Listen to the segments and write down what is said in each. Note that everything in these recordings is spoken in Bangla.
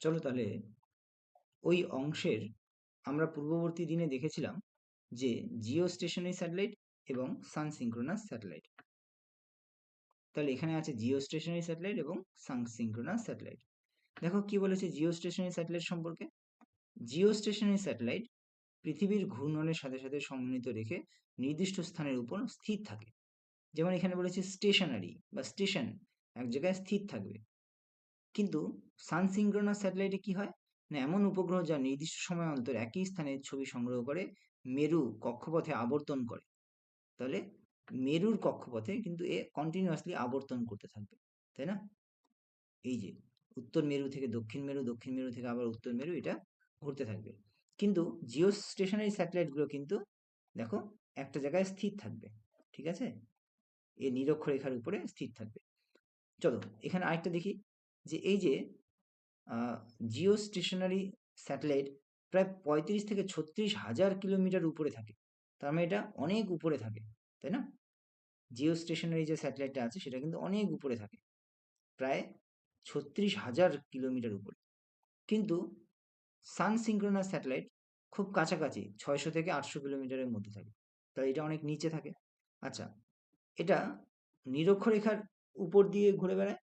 চলো তাহলে ওই অংশের আমরা পূর্ববর্তী দিনে দেখেছিলাম যে জিও স্টেশনারি স্যাটেলাইট এবং সান সিঙ্ক্রোনাস স্যাটেলাইট। তাহলে এখানে আছে জিও স্টেশনারি স্যাটেলাইট এবং সান সিঙ্ক্রোনাস স্যাটেলাইট। দেখো কি বলেছে জিও স্টেশনারি স্যাটেলাইট সম্পর্কে? জিও স্টেশনারি স্যাটেলাইট পৃথিবীর ঘূর্ণনের সাথে সাথে সমন্বিত রেখে নির্দিষ্ট স্থানের উপর স্থির থাকে। যেমন এখানে বলেছে স্টেশনারি বা স্টেশন এক জায়গায় স্থির থাকবে। কিন্তু সান সিঙ্ক্রোনাস স্যাটেলাইটে কি হয়? না, এমন উপগ্রহ যা নির্দিষ্ট সময় অন্তর একই স্থানে ছবি সংগ্রহ করে, মেরু কক্ষপথে আবর্তন করে। তাহলে মেরুর কক্ষপথে কিন্তু এ কন্টিনিউয়াসলি আবর্তন করতে থাকবে, তাই না? এই যে, উত্তর মেরু থেকে দক্ষিণ মেরু দক্ষিণ মেরু থেকে আবার উত্তর মেরু, এটা ঘুরতে থাকবে। কিন্তু জিও স্টেশনারি স্যাটেলাইটগুলো কিন্তু, দেখো, একটা জায়গায় স্থির থাকবে, ঠিক আছে? এ নিরক্ষরেখার উপরে স্থির থাকবে। চলো, এখানে আরেকটা দেখি। যে এই যে জিও স্টেশনারি স্যাটেলাইট প্রায় পঁয়ত্রিশ থেকে ছত্রিশ হাজার কিলোমিটার উপরে থাকে। তার মানে এটা অনেক উপরে থাকে, তাই না? জিও স্টেশনারি যে স্যাটেলাইটটা আছে, সেটা কিন্তু অনেক উপরে থাকে, প্রায় ছত্রিশ হাজার কিলোমিটার উপরে। কিন্তু সান সিঙ্ক্রোনাস স্যাটেলাইট খুব কাছাকাছি, ছয়শো থেকে আটশো কিলোমিটারের মধ্যে থাকে। তাই এটা অনেক নিচে থাকে। আচ্ছা এটা নিরক্ষরেখার উপর দিয়ে ঘুরে বেড়ায়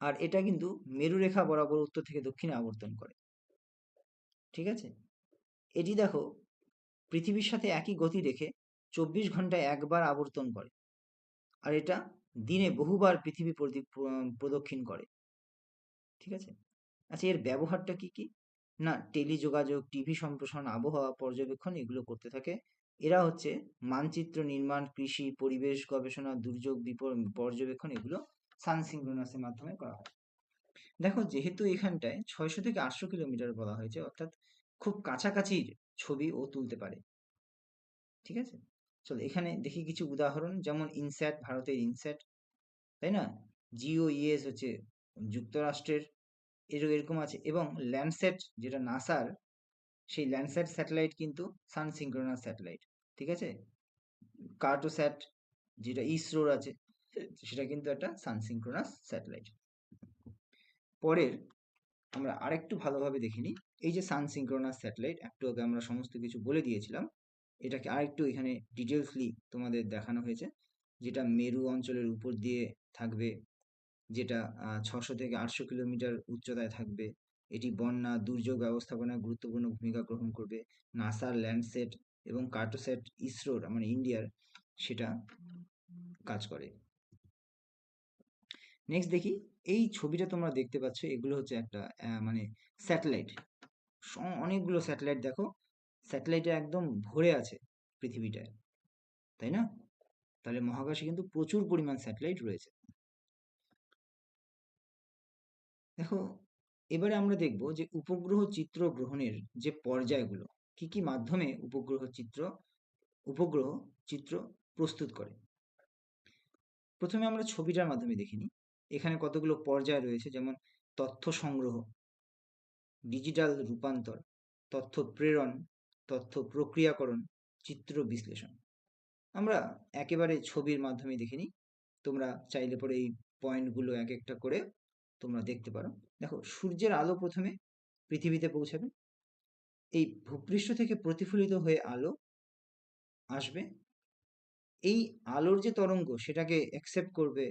আর এটা কিন্তু মেরুরেখা বরাবর উত্তর থেকে দক্ষিণে আবর্তন করে। ঠিক আছে? এটি দেখো, পৃথিবীর সাথে একই গতি রেখে চব্বিশ ঘন্টায় একবার আবর্তন করে। আর এটা দিনে বহুবার পৃথিবী প্রদক্ষিণ করে। ঠিক আছে? আচ্ছা এর ব্যবহারটা কি কি? না, টেলিযোগাযোগ, টিভি সম্প্রসারণ, আবহাওয়া, পর্যবেক্ষণ এগুলো করতে থাকে। এরা হচ্ছে মানচিত্র নির্মাণ, কৃষি, পরিবেশ গবেষণা, দুর্যোগ পর্যবেক্ষণ এগুলো সানসিঙ্ক্রোনাসের মাধ্যমে করা হয়। দেখো, যেহেতু এখানটায় ছয়শো থেকে আটশো কিলোমিটার বলা হয়েছে, অর্থাৎ খুব কাছাকাছির ছবি ও তুলতে পারে। ঠিক আছে? চলো, এখানে দেখি কিছু উদাহরণ, যেমন ইনস্যাট, ভারতের ইনস্যাট, তাই না? জিও ইএস হচ্ছে যুক্তরাষ্ট্রের এরকম আছে, এবং ল্যান্ডসেট, যেটা নাসার, সেই ল্যান্ডসেট স্যাটেলাইট কিন্তু সান সিঙ্ক্রোনাস স্যাটেলাইট। ঠিক আছে? কার্টোস্যাট, যেটা ইসরোর আছে সেটা কিন্তু একটা সান সিঙ্ক্রোনাস স্যাটেলাইট। পরের আমরা আরেকটু ভালোভাবে দেখে নিই। এই যে সান সিঙ্ক্রোনাস স্যাটেলাইট, একটু আগে আমরা সমস্ত কিছু বলে দিয়েছিলাম। এটাকে আরেকটু এখানে ডিটেলসলি তোমাদের দেখানো হয়েছে, যেটা মেরু অঞ্চলের উপর দিয়ে থাকবে, যেটা ছশো থেকে আটশো কিলোমিটার উচ্চতায় থাকবে। এটি বন্যা দুর্যোগ ব্যবস্থাপনায় গুরুত্বপূর্ণ ভূমিকা গ্রহণ করবে। নাসার ল্যান্ডসেট এবং কার্টোসেট ইসরোর মানে ইন্ডিয়ার, সেটা কাজ করে। নেক্সট দেখি, এই ছবিটা তোমরা দেখতে পাচ্ছ, এগুলো হচ্ছে একটা মানে স্যাটেলাইট অনেকগুলো স্যাটেলাইট দেখো স্যাটেলাইটে একদম ভরে আছে পৃথিবীটায়, তাই না? তাহলে মহাকাশে কিন্তু প্রচুর পরিমাণ স্যাটেলাইট রয়েছে। দেখো, এবারে আমরা দেখব যে উপগ্রহ চিত্র গ্রহণের যে পর্যায়গুলো, কি কি মাধ্যমে উপগ্রহ চিত্র উপগ্রহ চিত্র প্রস্তুত করে। প্রথমে আমরা ছবিটার মাধ্যমে দেখিনি এখানে কতগুলো পর্যায় রয়েছে? যেমন তথ্য সংগ্রহ, ডিজিটাল রূপান্তর, তথ্য প্রেরণ, তথ্য প্রক্রিয়াকরণ, চিত্র বিশ্লেষণ। আমরা একেবারে ছবির মাধ্যমে দেখিনি। তোমরা চাইলে পরে এই পয়েন্টগুলো এক একটা করে তোমরা দেখতে পারো। দেখো, সূর্যের আলো প্রথমে পৃথিবীতে পৌঁছাবে। এই ভূপৃষ্ঠ থেকে প্রতিফলিত হয়ে আলো আসবে। এই আলোর যে তরঙ্গ, সেটাকে অ্যাকসেপ্ট করবে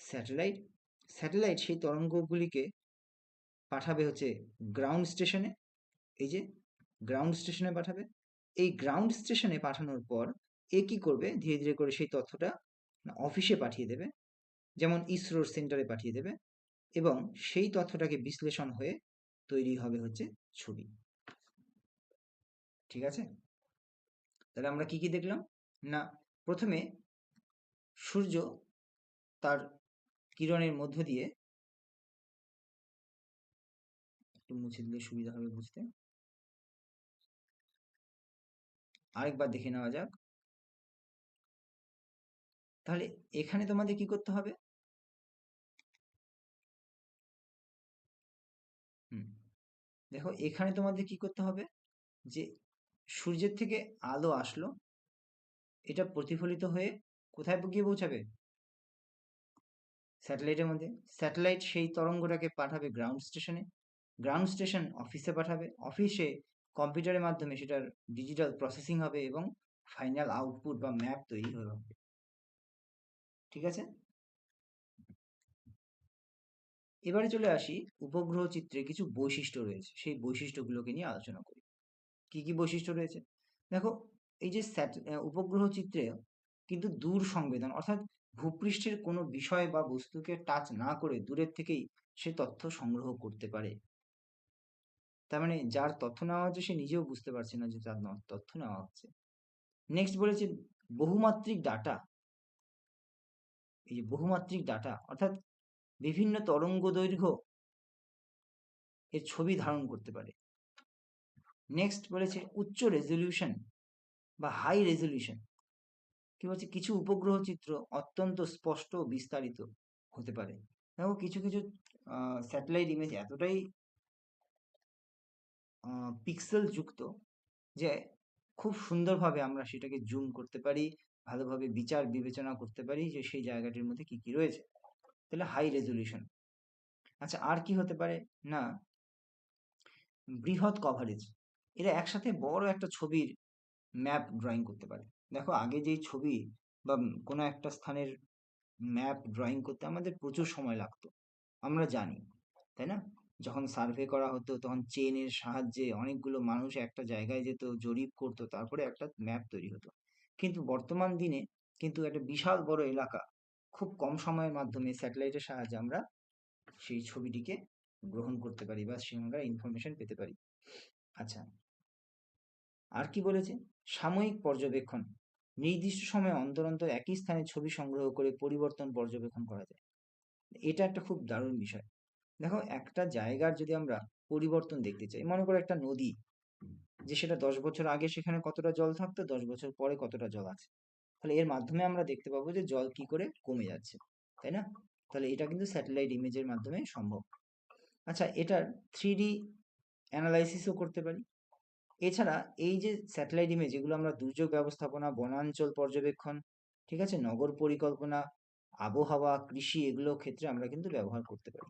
স্যাটেলাইট স্যাটেলাইট সেই তরঙ্গগুলিকে পাঠাবে হচ্ছে গ্রাউন্ড স্টেশনে এই যে গ্রাউন্ড স্টেশনে পাঠাবে। এই গ্রাউন্ড স্টেশনে পাঠানোর পর এ কি করবে? ধীরে ধীরে করে সেই তথ্যটা অফিসে পাঠিয়ে দেবে। যেমন ইসরোর সেন্টারে পাঠিয়ে দেবে এবং সেই তথ্যটাকে বিশ্লেষণ হয়ে তৈরি হবে হচ্ছে ছবি। ঠিক আছে? তাহলে আমরা কি কি দেখলাম? না, প্রথমে সূর্য তার কিরণের মধ্য দিয়ে একটু মুছে দিলে সুবিধা হবে বুঝতে। আরেকবার দেখে নেওয়া যাক। তাহলে এখানে তোমাদের কি করতে হবে? দেখো এখানে তোমাদের কি করতে হবে? যে সূর্যের থেকে আলো আসলো, এটা প্রতিফলিত হয়ে কোথায় গিয়ে পৌঁছাবে? স্যাটেলাইটের মধ্যে। স্যাটেলাইট সেই তরঙ্গটাকে পাঠাবে গ্রাউন্ড স্টেশনে গ্রাউন্ড স্টেশন অফিসে পাঠাবে। অফিসে কম্পিউটারের মাধ্যমে সেটার ডিজিটাল প্রসেসিং হবে এবং ফাইনাল আউটপুট বা ম্যাপ তৈরি হবে ঠিক আছে? এবারে চলে আসি উপগ্রহ চিত্রে কিছু বৈশিষ্ট্য রয়েছে। সেই বৈশিষ্ট্যগুলোকে নিয়ে আলোচনা করি। কি কি বৈশিষ্ট্য রয়েছে? দেখো, এই যে উপগ্রহ চিত্রে কিন্তু দূর সংবেদন অর্থাৎ ভূপৃষ্ঠের কোনো বিষয় বা বস্তুকে টাচ না করে দূরের থেকেই সে তথ্য সংগ্রহ করতে পারে। তার মানে যার তথ্য নেওয়া হচ্ছে, সে নিজেও বুঝতে পারছে না যে তার তথ্য নেওয়া হচ্ছে। নেক্সট বলেছে বহুমাত্রিক ডাটা এই যে বহুমাত্রিক ডাটা অর্থাৎ বিভিন্ন তরঙ্গ দৈর্ঘ্য এর ছবি ধারণ করতে পারে। নেক্সট বলেছে উচ্চ রেজলিউশন বা হাই রেজলিউশন কি বলছে কিছু উপগ্রহ চিত্র অত্যন্ত স্পষ্ট ও বিস্তারিত হতে পারে। দেখো কিছু কিছু স্যাটেলাইট ইমেজ এতটাই পিক্সেল যুক্ত যে খুব সুন্দরভাবে আমরা সেটাকে জুম করতে পারি, ভালোভাবে বিচার বিবেচনা করতে পারি যে সেই জায়গাটির মধ্যে কি কি রয়েছে। তাহলে হাই রেজলিউশন আচ্ছা আর কি হতে পারে? না। বৃহৎ কভারেজ এরা একসাথে বড় একটা ছবির ম্যাপ ড্রয়িং করতে পারে। দেখো, আগে যেই ছবি বা কোনো একটা স্থানের ম্যাপ ড্রয়িং করতে আমাদের প্রচুর সময় লাগতো, আমরা জানি, তাই না? যখন সার্ভে করা হতো, তখন চেনের সাহায্যে অনেকগুলো মানুষ একটা জায়গায় যেত, জরিপ করতো, তারপরে একটা ম্যাপ তৈরি হতো। কিন্তু বর্তমান দিনে কিন্তু একটা বিশাল বড় এলাকা, খুব কম সময়ের মাধ্যমে স্যাটেলাইটের সাহায্যে আমরা সেই ছবিটিকে গ্রহণ করতে পারি বা সেখানকার ইনফরমেশন পেতে পারি। আচ্ছা আর কি বলেছে? সাময়িক পর্যবেক্ষণ। নির্দিষ্ট সময়ে অন্তর অন্তর একই স্থানে ছবি সংগ্রহ করে পরিবর্তন পর্যবেক্ষণ করা যায়। এটা একটা খুব দারুণ বিষয়। দেখো, একটা জায়গার যদি আমরা পরিবর্তন দেখতে চাই, মনে করো একটা নদী, যে সেটা দশ বছর আগে সেখানে কতটা জল থাকতো, দশ বছর পরে কতটা জল আছে। তাহলে এর মাধ্যমে আমরা দেখতে পাবো যে জল কি করে কমে যাচ্ছে, তাই না? তাহলে এটা কিন্তু স্যাটেলাইট ইমেজের মাধ্যমে সম্ভব। আচ্ছা এটার থ্রি ডি অ্যানালাইসিসও করতে পারি। এছাড়া এই যে স্যাটেলাইট ইমেজ এগুলো আমরা দুর্যোগ ব্যবস্থাপনা, বনাঞ্চল পর্যবেক্ষণ, ঠিক আছে? নগর পরিকল্পনা, আবহাওয়া, কৃষি এগুলো ক্ষেত্রে আমরা কিন্তু ব্যবহার করতে পারি।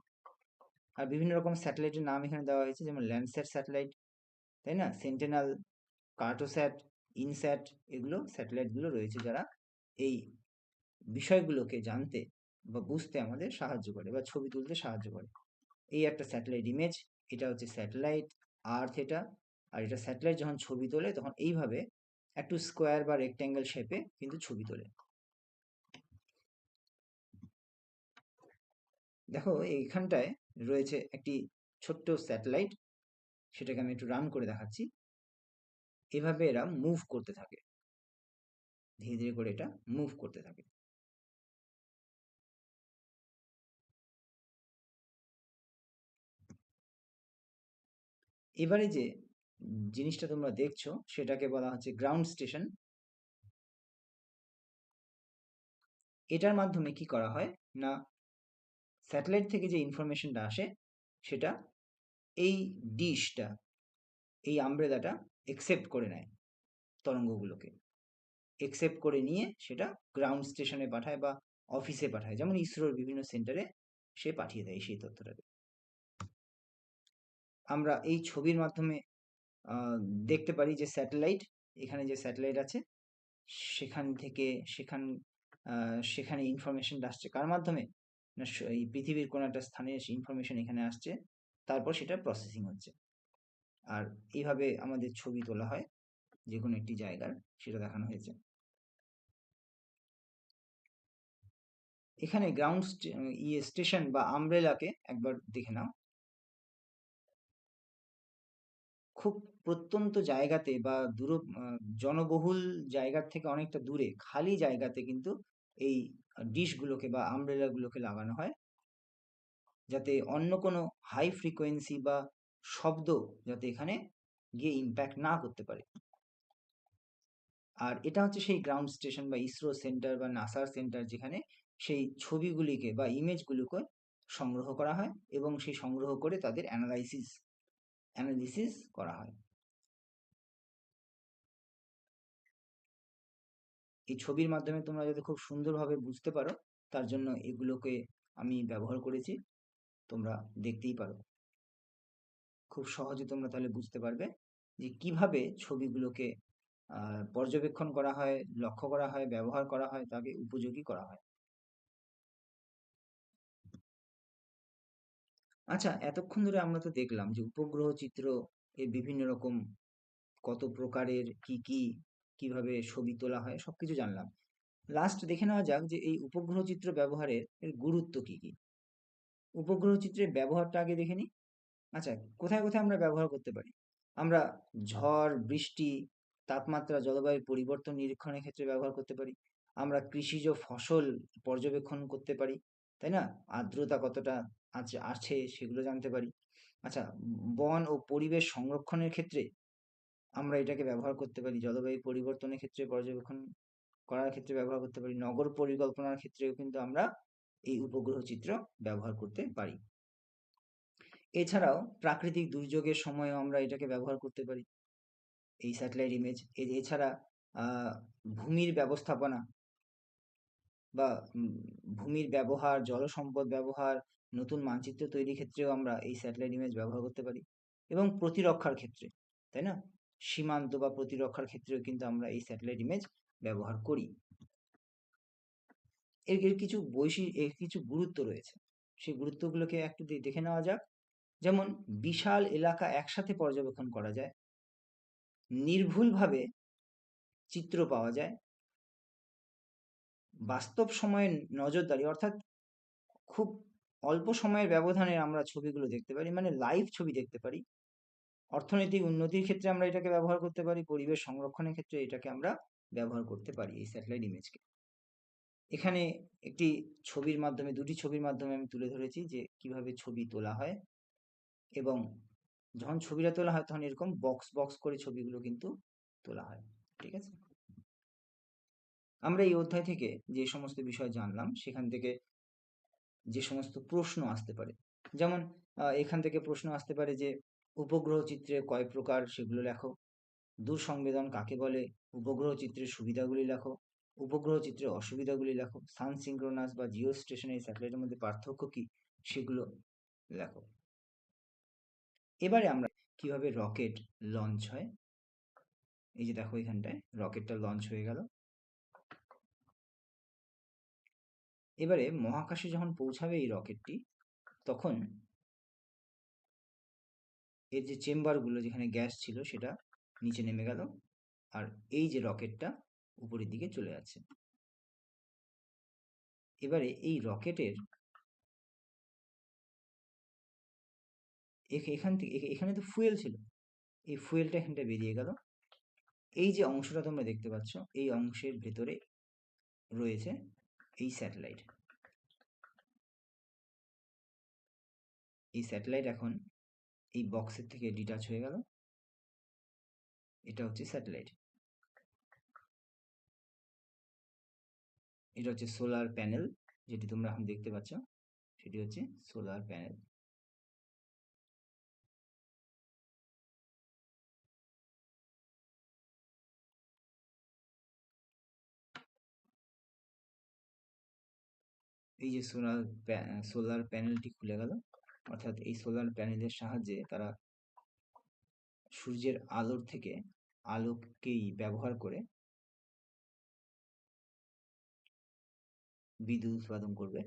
আর বিভিন্ন রকম স্যাটেলাইটের নাম এখানে দেওয়া হয়েছে, যেমন ল্যান্ডস্যাট স্যাটেলাইট তাই না? সেন্টেনাল কার্টোস্যাট ইনস্যাট এগুলো স্যাটেলাইটগুলো রয়েছে যারা এই বিষয়গুলোকে জানতে বা বুঝতে আমাদের সাহায্য করে বা ছবি তুলতে সাহায্য করে। এই একটা স্যাটেলাইট ইমেজ এটা হচ্ছে স্যাটেলাইট আর্থ এটা আর এটা স্যাটেলাইট যখন ছবি তোলে, তখন এইভাবে একটু স্কোয়ার বা রেক্ট্যাঙ্গেল শেপে কিন্তু ছবি তোলে। দেখো, এইখানটায় রয়েছে একটি ছোট্ট স্যাটেলাইট সেটাকে আমি একটু রান করে দেখাচ্ছি। এভাবে এরা মুভ করতে থাকে। ধীরে ধীরে করে এটা মুভ করতে থাকে। এবারে যে জিনিসটা তোমরা দেখছ, সেটাকে বলা হচ্ছে গ্রাউন্ড স্টেশন এটার মাধ্যমে কি করা হয়? না স্যাটেলাইট থেকে যে ইনফরমেশনটা আসে, সেটা এই ডিশটা, এই আমব্রেলাটা একসেপ্ট করে নেয় তরঙ্গগুলোকে। একসেপ্ট করে নিয়ে সেটা গ্রাউন্ড স্টেশনে পাঠায় বা অফিসে পাঠায়। যেমন ইসরোর বিভিন্ন সেন্টারে সে পাঠিয়ে দেয় সেই তথ্যটাকে। আমরা এই ছবির মাধ্যমে দেখতে পারি যে স্যাটেলাইট, এখানে যে স্যাটেলাইট আছে, সেখান থেকে সেখান সেখানে ইনফরমেশন আসছে। কার মাধ্যমে? না এই পৃথিবীর কোনো একটা স্থানে ইনফরমেশন এখানে আসছে, তারপর সেটা প্রসেসিং হচ্ছে। আর এইভাবে আমাদের ছবি তোলা হয় যে কোনো একটি জায়গার, সেটা দেখানো হয়েছে। এখানে গ্রাউন্ড ইয়ে স্টেশন বা আমব্রেলাকে একবার দেখে নাও। খুব প্রত্যন্ত জায়গাতে বা দূর জনবহুল জায়গার থেকে অনেকটা দূরে, খালি জায়গাতে কিন্তু এই ডিশগুলোকে বা আমব্রেলাগুলোকে লাগানো হয়। যাতে অন্য কোনো হাই ফ্রিকোয়েন্সি বা শব্দ যাতে এখানে গিয়ে ইম্প্যাক্ট না করতে পারে। আর এটা হচ্ছে সেই গ্রাউন্ড স্টেশন বা ইসরো সেন্টার বা নাসার সেন্টার যেখানে সেই ছবিগুলিকে বা ইমেজগুলোকে সংগ্রহ করা হয় এবং সেই সংগ্রহ করে তাদের অ্যানালাইসিস অ্যানালিসিস করা হয়। এই ছবির মাধ্যমে তোমরা যাতে খুব সুন্দরভাবে বুঝতে পারো, তার জন্য এগুলোকে আমি ব্যবহার করেছি, তোমরা দেখতেই পারো। খুব সহজে তোমরা তাহলে বুঝতে পারবে যে কীভাবে ছবিগুলোকে পর্যবেক্ষণ করা হয়, লক্ষ্য করা হয়, ব্যবহার করা হয়, তাকে উপযোগী করা হয়। আচ্ছা এতক্ষণ ধরে আমরা তো দেখলাম যে উপগ্রহ চিত্র এর বিভিন্ন রকম কত প্রকারের, কি কি, কীভাবে ছবি তোলা হয়, সবকিছু জানলাম। লাস্ট দেখে নেওয়া যাক যে এই উপগ্রহ চিত্র ব্যবহারের এর গুরুত্ব কি কি? উপগ্রহ চিত্রের ব্যবহারটা আগে দেখে নিই। আচ্ছা কোথায় কোথায় আমরা ব্যবহার করতে পারি? আমরা ঝড়, বৃষ্টি, তাপমাত্রা জলবায়ু পরিবর্তন নিরীক্ষণের ক্ষেত্রে ব্যবহার করতে পারি। আমরা কৃষিজ ফসল পর্যবেক্ষণ করতে পারি, তাই না? আর্দ্রতা কতটা আছে আছে, সেগুলো জানতে পারি। আচ্ছা বন ও পরিবেশ সংরক্ষণের ক্ষেত্রে আমরা এটাকে ব্যবহার করতে পারি। জলবায়ু পরিবর্তনের ক্ষেত্রে, পর্যবেক্ষণ করার ক্ষেত্রে ব্যবহার করতে পারি। নগর পরিকল্পনার ক্ষেত্রেও কিন্তু আমরা এই উপগ্রহ চিত্র ব্যবহার করতে পারি। এছাড়াও প্রাকৃতিক দুর্যোগের সময়ও আমরা এটাকে ব্যবহার করতে পারি। এই স্যাটেলাইট ইমেজ এছাড়া ভূমির ব্যবস্থাপনা বা ভূমির ব্যবহার, জলসম্পদ ব্যবহার নতুন মানচিত্র তৈরির ক্ষেত্রেও আমরা এই স্যাটেলাইট ইমেজ ব্যবহার করতে পারি এবং প্রতিরক্ষার ক্ষেত্রে, তাই না? সীমান্ত বা প্রতিরক্ষার ক্ষেত্রেও কিন্তু আমরা এই স্যাটেলাইট ইমেজ ব্যবহার করি। এর এর কিছু বৈশি, এর কিছু গুরুত্ব রয়েছে। সেই গুরুত্বগুলোকে একটু দেখে নেওয়া যাক। যেমন, বিশাল এলাকা একসাথে পর্যবেক্ষণ করা যায়। নির্ভুলভাবে চিত্র পাওয়া যায়। বাস্তব সময়ে নজরদারি, অর্থাৎ খুব অল্প সময়ের ব্যবধানে আমরা ছবিগুলো দেখতে পারি মানে লাইভ ছবি দেখতে পারি। অর্থনৈতিক উন্নতির ক্ষেত্রে আমরা এটাকে ব্যবহার করতে পারি, পরিবেশ সংরক্ষণের ক্ষেত্রে এটাকে আমরা ব্যবহার করতে পারি এই স্যাটেলাইট ইমেজকে এখানে একটি ছবির মাধ্যমে, দুটি ছবির মাধ্যমে আমি তুলে ধরেছি যে কীভাবে ছবি তোলা হয় এবং যখন ছবিটা তোলা হয় তখন এরকম বক্স বক্স করে ছবিগুলো কিন্তু তোলা হয়, ঠিক আছে? আমরা এই অধ্যায় থেকে যে সমস্ত বিষয় জানলাম, সেখান থেকে যে সমস্ত প্রশ্ন আসতে পারে। যেমন এখান থেকে প্রশ্ন আসতে পারে যে উপগ্রহ চিত্রে কয় প্রকার সেগুলো লেখো? দূর সংবেদন কাকে বলে? উপগ্রহ চিত্রের সুবিধাগুলি লেখো। উপগ্রহ চিত্রের অসুবিধাগুলি লেখো। সান সিঙ্ক্রোনাস বা জিও স্টেশনারি স্যাটেলাইটের মধ্যে পার্থক্য কি? সেগুলো লেখো। এবারে আমরা কীভাবে রকেট লঞ্চ হয়? এই যে দেখো এখানটায়, রকেটটা লঞ্চ হয়ে গেল। এবারে মহাকাশে যখন পৌঁছাবে এই রকেটটি, তখন এর যে চেম্বারগুলো যেখানে গ্যাস ছিল সেটা নিচে নেমে গেল আর এই যে রকেটটা উপরের দিকে চলে যাচ্ছে। এবারে এই রকেটের এখান থেকে, এখ- এখানে তো ফুয়েল ছিল। এই ফুয়েলটা এখানটা বেরিয়ে গেল। এই যে অংশটা তোমরা দেখতে পাচ্ছ, এই অংশের ভেতরে রয়েছে এই স্যাটেলাইট এই স্যাটেলাইট এখন এই বক্সের থেকে ডিটাচ হয়ে গেল। এটা হচ্ছে স্যাটেলাইট এটা হচ্ছে সোলার প্যানেল যেটি তোমরা এখন দেখতে পাচ্ছ, সেটি হচ্ছে সোলার প্যানেল এই যে সোলার সোলার প্যানেলটি খুলে গেল, অর্থাৎ এই সোলার প্যানেলের সাহায্যে তারা সূর্যের আলোর থেকে আলোকেই ব্যবহার করে বিদ্যুৎ উৎপাদন করবে।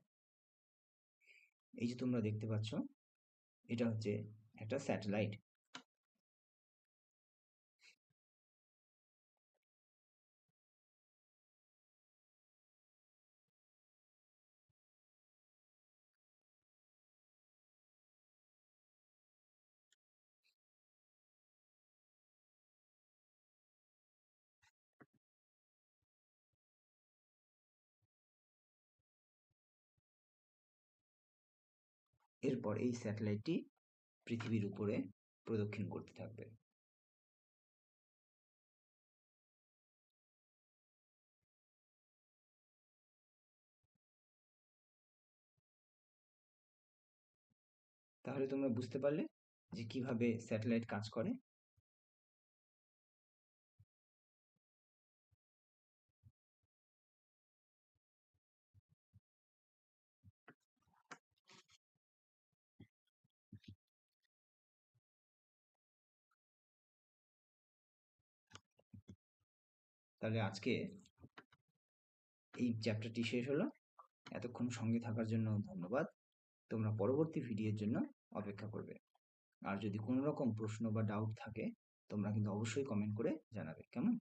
এই যে তোমরা দেখতে পাচ্ছ, এটা হচ্ছে একটা স্যাটেলাইট। এরপর এই স্যাটেলাইটটি পৃথিবীর উপরে প্রদক্ষিণ করতে থাকবে। তাহলে তোমরা বুঝতে পারলে যে কীভাবে স্যাটেলাইট কাজ করে। তাহলে আজকে এই চ্যাপ্টারটি শেষ হলো। এতক্ষণ সঙ্গে থাকার জন্য ধন্যবাদ। তোমরা পরবর্তী ভিডিওর জন্য অপেক্ষা করবে। আর যদি কোনো রকম প্রশ্ন বা ডাউট থাকে, তোমরা কিন্তু অবশ্যই কমেন্ট করে জানাবে। কেমন?